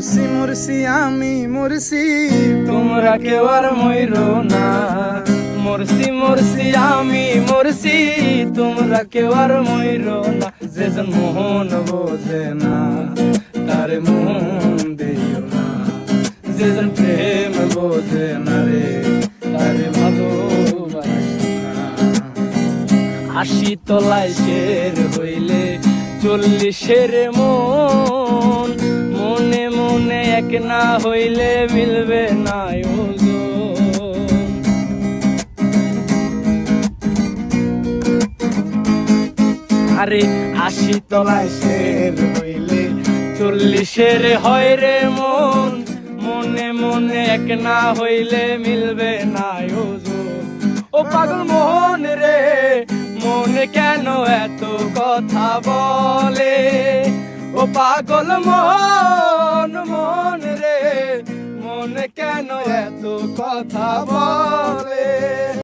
Morsi Morsi, আমি Morsi. তোমরা কেউ আর মইরো না। মরসি মরসি, আমি মরসি। তোমরা কেউ আর মইরো না। যেজন মোহন বোঝে না, তারে মন দিও না। যেজন প্রেম বোঝে না রে, তারে না। আশি তলায় শের হইলে চল্লিশের মনে। এক না হইলে মিলবে না আরে আশি তলায় শের হইলে চল্লিশের হয় রে মন, মনে মনে এক না হইলে মিলবে না ও পাগল মোহন রে, মনে কেন এত কথা বলে? ও পাগল মোহন কেন এত কথা বলে?